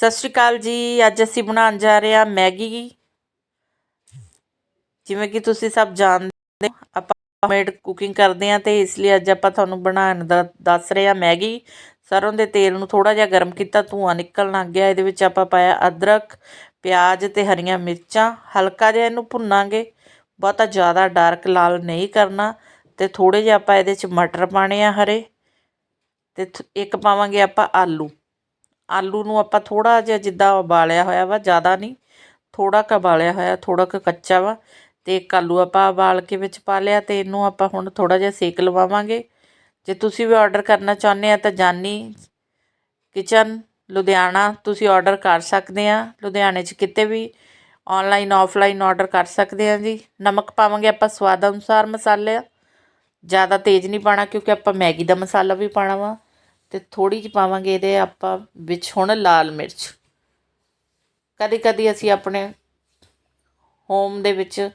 ਸਤਿ ਸ਼੍ਰੀ ਅਕਾਲ ਜੀ, ਅੱਜ ਅਸੀਂ ਬਣਾਉਣ ਜਾ ਰਹੇ ਹਾਂ ਮੈਗੀ। ਜਿਵੇਂ ਕਿ ਤੁਸੀਂ ਸਭ ਜਾਣਦੇ ਹੋ, ਆਪਾਂ ਮੇਡ ਕੁਕਿੰਗ ਕਰਦੇ ਹਾਂ ਤੇ ਇਸ ਲਈ ਅੱਜ ਆਪਾਂ ਤੁਹਾਨੂੰ ਬਣਾਉਣ ਦਾ ਦੱਸ ਰਹੇ ਹਾਂ ਮੈਗੀ। ਸਰੋਂ ਦੇ ਤੇਲ ਨੂੰ ਥੋੜਾ ਜਿਹਾ ਗਰਮ ਕੀਤਾ, ਧੂਆਂ ਨਿਕਲਣ ਲੱਗ ਗਿਆ। ਇਹਦੇ ਵਿੱਚ ਆਪਾਂ ਪਾਇਆ ਅਦਰਕ, ਪਿਆਜ਼ ਤੇ ਹਰੀਆਂ ਮਿਰਚਾਂ। ਹਲਕਾ ਜਿਹਾ ਇਹਨੂੰ ਭੁੰਨਾਂਗੇ। ਬਹੁਤਾ ਜ਼ਿਆਦਾ ਡਾਰਕ ਲਾਲ ਨਹੀਂ ਕਰਨਾ। ਤੇ ਥੋੜੇ ਜਿਹਾ ਆਪਾਂ ਇਹਦੇ ਵਿੱਚ ਮਟਰ ਪਾਣੇ ਆ ਹਰੇ। ਤੇ ਥ- ਇੱਕ ਪਾਵਾਂਗੇ ਆਪਾਂ ਆਲੂ। ਆਲੂ ਨੂੰ ਆਪਾਂ ਥੋੜ੍ਹਾ ਜਿਹਾ ਜਿੱਦਾਂ ਉਬਾਲਿਆ ਹੋਇਆ ਵਾ, ਜ਼ਿਆਦਾ ਨਹੀਂ, ਥੋੜ੍ਹਾ ਕੁ ਉਬਾਲਿਆ ਹੋਇਆ, ਥੋੜ੍ਹਾ ਕੁ ਕੱਚਾ ਵਾ ਅਤੇ ਇੱਕ ਆਲੂ ਆਪਾਂ ਉਬਾਲ ਕੇ ਵਿੱਚ ਪਾ ਲਿਆ ਅਤੇ ਇਹਨੂੰ ਆਪਾਂ ਹੁਣ ਥੋੜ੍ਹਾ ਜਿਹਾ ਸੇਕ ਲਵਾਵਾਂਗੇ। ਜੇ ਤੁਸੀਂ ਵੀ ਆਰਡਰ ਕਰਨਾ ਚਾਹੁੰਦੇ ਆ ਤਾਂ ਜਾਨੀ ਕਿਚਨ, ਲੁਧਿਆਣਾ, ਤੁਸੀਂ ਆਰਡਰ ਕਰ ਸਕਦੇ ਆ। ਲੁਧਿਆਣੇ 'ਚ ਕਿਤੇ ਵੀ ਆਨਲਾਈਨ ਆਫਲਾਈਨ ਆਰਡਰ ਕਰ ਸਕਦੇ ਆ ਜੀ। ਨਮਕ ਪਾਵਾਂਗੇ ਆਪਾਂ ਸਵਾਦ ਅਨੁਸਾਰ ਮਸਾਲੇ ਜ਼ਿਆਦਾ ਤੇਜ਼ ਨਹੀਂ ਪਾਣਾ ਕਿਉਂਕਿ ਆਪਾਂ ਮੈਗੀ ਦਾ ਮਸਾਲਾ ਵੀ ਪਾਣਾ ਵਾ। ਤੇ ਥੋੜੀ ਜਿਹੀ ਪਾਵਾਂਗੇ ਇਹਦੇ ਆਪਾਂ ਵਿੱਚ ਹੁਣ ਲਾਲ ਮਿਰਚ। ਕਦੀ ਕਦੀ ਅਸੀਂ ਆਪਣੇ ਹੋਮ ਦੇ ਵਿੱਚ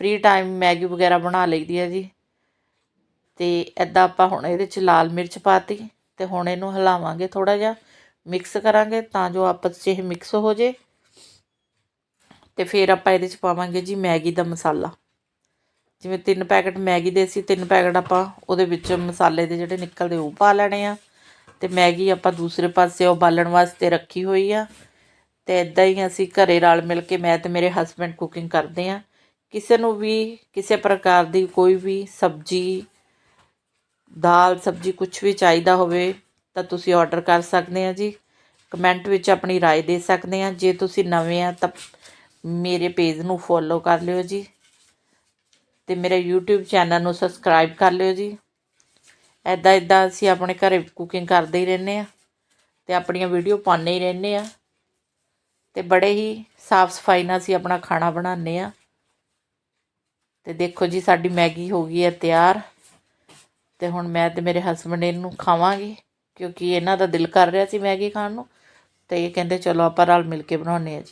ਫ੍ਰੀ ਟਾਈਮ ਮੈਗੀ ਵਗੈਰਾ ਬਣਾ ਲਈਦੀ ਹੈ ਜੀ। ਤੇ ਐਦਾਂ ਆਪਾਂ ਹੁਣ ਇਹਦੇ 'ਚ ਲਾਲ ਮਿਰਚ ਪਾਤੀ ਤੇ ਹੁਣ ਇਹਨੂੰ ਹਿਲਾਵਾਂਗੇ ਥੋੜਾ ਜਿਹਾ ਮਿਕਸ ਕਰਾਂਗੇ ਤਾਂ ਜੋ ਆਪਸ 'ਚ ਇਹ ਮਿਕਸ ਹੋ ਜੇ। ਤੇ ਫਿਰ ਆਪਾਂ ਇਹਦੇ 'ਚ ਪਾਵਾਂਗੇ ਜੀ ਮੈਗੀ ਦਾ ਮਸਾਲਾ। ਜਿਵੇਂ ਤਿੰਨ ਪੈਕਟ ਮੈਗੀ ਦੇ ਸੀ, ਤਿੰਨ ਪੈਕਟ ਆਪਾਂ ਉਹਦੇ ਵਿੱਚ ਮਸਾਲੇ ਦੇ ਜਿਹੜੇ ਨਿਕਲਦੇ ਉਹ ਪਾ ਲੈਣੇ ਆ। ਤੇ ਮੈਗੀ ਆਪਾਂ ਦੂਸਰੇ ਪਾਸੇ ਉਬਾਲਣ ਵਾਸਤੇ ਰੱਖੀ ਹੋਈ ਆ ਤੇ ਇਦਾਂ ਹੀ ਅਸੀਂ ਘਰੇ ਰਲ ਮਿਲ ਕੇ ਮੈਂ ਤੇ ਮੇਰੇ ਹਸਬੰਡ ਕੁਕਿੰਗ ਕਰਦੇ ਆ ਕਿਸੇ ਨੂੰ ਵੀ ਕਿਸੇ ਪ੍ਰਕਾਰ ਦੀ ਕੋਈ ਵੀ ਸਬਜ਼ੀ ਦਾਲ ਸਬਜ਼ੀ ਕੁਝ ਵੀ ਚਾਹੀਦਾ ਹੋਵੇ ਤਾਂ ਤੁਸੀਂ ਆਰਡਰ ਕਰ ਸਕਦੇ ਆ ਜੀ ਕਮੈਂਟ ਵਿੱਚ ਆਪਣੀ رائے ਦੇ ਸਕਦੇ ਆ ਜੇ ਤੁਸੀਂ ਨਵੇਂ ਆ ਤਾਂ ਮੇਰੇ ਪੇਜ ਨੂੰ ਫੋਲੋ ਕਰ ਲਿਓ ਜੀ ਤੇ ਮੇਰੇ YouTube ਚੈਨਲ ਨੂੰ ਸਬਸਕ੍ਰਾਈਬ ਕਰ ਲਿਓ ਜੀ ਐਦਾਂ ਐਦਾਂ ਅਸੀਂ ਆਪਣੇ ਘਰੇ ਕੁਕਿੰਗ ਕਰਦੇ ਹੀ ਰਹਿੰਦੇ ਆ ਤੇ ਆਪਣੀਆਂ ਵੀਡੀਓ ਪਾਉਂਦੇ ਹੀ ਰਹਿੰਦੇ ਆ ਤੇ ਬੜੇ ਹੀ ਸਾਫ਼ ਸਫ਼ਾਈ ਨਾਲ ਅਸੀਂ ਆਪਣਾ ਖਾਣਾ ਬਣਾਉਂਦੇ ਆ ਤੇ ਦੇਖੋ ਜੀ, ਸਾਡੀ ਮੈਗੀ ਹੋ ਗਈ ਹੈ ਤਿਆਰ ਤੇ ਹੁਣ ਮੈਂ ਤੇ ਮੇਰੇ ਹਸਬੰਡ ਇਹਨੂੰ ਖਾਵਾਂਗੇ ਕਿਉਂਕਿ ਇਹਨਾਂ ਦਾ ਦਿਲ ਕਰ ਰਿਹਾ ਸੀ ਮੈਗੀ ਖਾਣ ਨੂੰ ਤੇ ਇਹ ਕਹਿੰਦੇ, ਚਲੋ ਆਪਾਂ ਰਲ ਮਿਲ ਕੇ ਬਣਾਉਂਦੇ ਆ ਜੀ।